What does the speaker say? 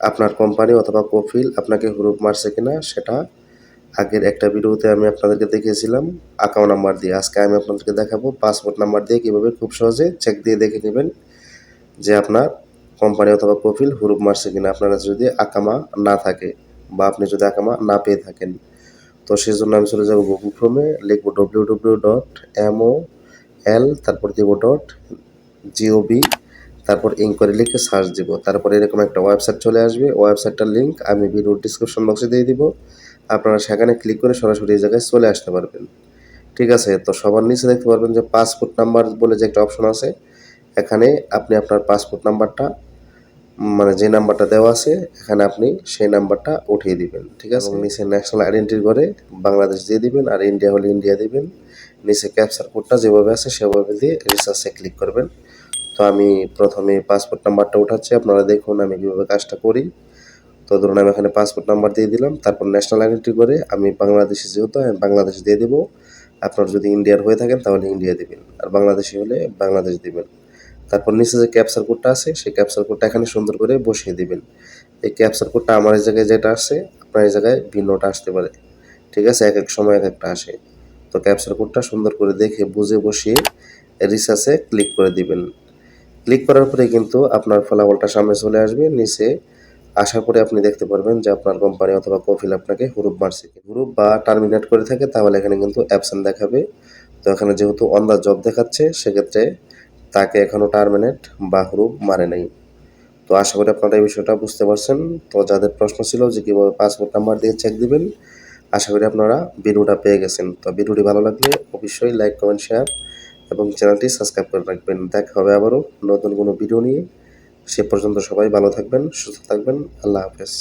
আপনার কোম্পানি অথবা কফিল আপনাকে হুরুপ মারছে কিনা সেটা আগের একটা ভিডিওতে আমি আপনাদেরকে দেখিয়েছিলাম। অ্যাকাউন্ট নাম্বার দিয়ে। আজকে আমি আপনাদেরকে দেখাবো পাসপোর্ট নাম্বার দিয়ে কীভাবে খুব সহজে চেক দিয়ে দেখে নেবেন যে আপনার কোম্পানি অথবা কফিল হুরুপ মারছে কিনা। আপনার কাছে যদি আকামা না থাকে বা আপনি যদি আকামা না পেয়ে থাকেন। তো সেই জন্য আমি চলে যাব গুগল ক্রোমে লিখব W W dot MO L তারপর দিব ডট জিওবি তারপর ইনকোয়ারি লিখে সার্চ দিব। তারপর এরকম একটা ওয়েবসাইট চলে আসবে। ওয়েবসাইটটার লিঙ্ক আমি ভিডিওর ডিসক্রিপশন বক্সে দিয়ে দিব। আপনারা সেখানে ক্লিক করে সরাসরি এই জায়গায় চলে আসতে পারবেন। ঠিক আছে? তো সবার নিচে দেখতে পারবেন যে পাসপোর্ট নাম্বার বলে যে একটা অপশন আছে। এখানে আপনি আপনার পাসপোর্ট নাম্বারটা মানে যে নাম্বারটা দেওয়া আছে এখানে আপনি সেই নাম্বারটা উঠিয়ে দিবেন। ঠিক আছে? নিচে ন্যাশনাল আইডেন্টিটি করে বাংলাদেশ দিয়ে দিবেন আর ইন্ডিয়া হলে ইন্ডিয়া দিবেন। নিচে ক্যাপচার কোডটা যেভাবে আছে সেভাবে দিয়ে রিসার্চে ক্লিক করবেন। তো আমি প্রথমে পাসপোর্ট নাম্বারটা উঠাচ্ছি, আপনারা দেখুন আমি কীভাবে কাজটা করি। তো ধরুন আমি এখানে পাসপোর্ট নাম্বার দিয়ে দিলাম, তারপর ন্যাশনাল আইডেন্টি করে আমি বাংলাদেশি যেহেতু, আমি বাংলাদেশ দিয়ে দেবো। আপনার যদি ইন্ডিয়ার হয়ে থাকেন তাহলে ইন্ডিয়া দিবেন, আর বাংলাদেশি হলে বাংলাদেশ দিবেন। তারপর নিচে যে ক্যাপচার কোডটা আছে, সেই ক্যাপচার কোডটা এখানে সুন্দর করে বসিয়ে দিবেন। এই ক্যাপচার কোডটা আমার এই জায়গায় যেটা আসে আপনার এই জায়গায় ভিন্নটা আসতে পারে। ঠিক আছে? এক এক সময় এক একটা আসে। তো ক্যাপচার কোডটা সুন্দর করে দেখে বুঝে বসিয়ে রিসার্চে ক্লিক করে দিবেন। ক্লিক করার পরে কিন্তু আপনার ফলাফলটা সামনে চলে আসবে, নিচে আশা করে আপনি দেখতে পারবেন যে আপনার কোম্পানি অথবা কফিল আপনাকে হুরুপ মারছে। হুরুপ বা টার্মিনেট করে থাকে, তাহলে এখানে কিন্তু অ্যাবসেন্ট দেখাবে। তো এখানে যেহেতু অন দ্য জব দেখাচ্ছে, সেক্ষেত্রে তাকে এখনও টার্মিনেট বা হুরুপ মারে নাই। তো আশা করি আপনারা এই বিষয়টা বুঝতে পারছেন। তো যাদের প্রশ্ন ছিল যে কীভাবে পাসপোর্ট নাম্বার দিয়ে চেক দিবেন, আশা করি আপনারা ভিডিওটা পেয়ে গেছেন। তো ভিডিওটি ভালো লাগলে অবশ্যই লাইক কমেন্ট শেয়ার এবং চ্যানেলটি সাবস্ক্রাইব করে রাখবেন। দেখা হবে আবারও নতুন কোনো ভিডিও নিয়ে। সে পর্যন্ত সবাই ভালো থাকবেন, সুস্থ থাকবেন। আল্লাহ হাফেজ।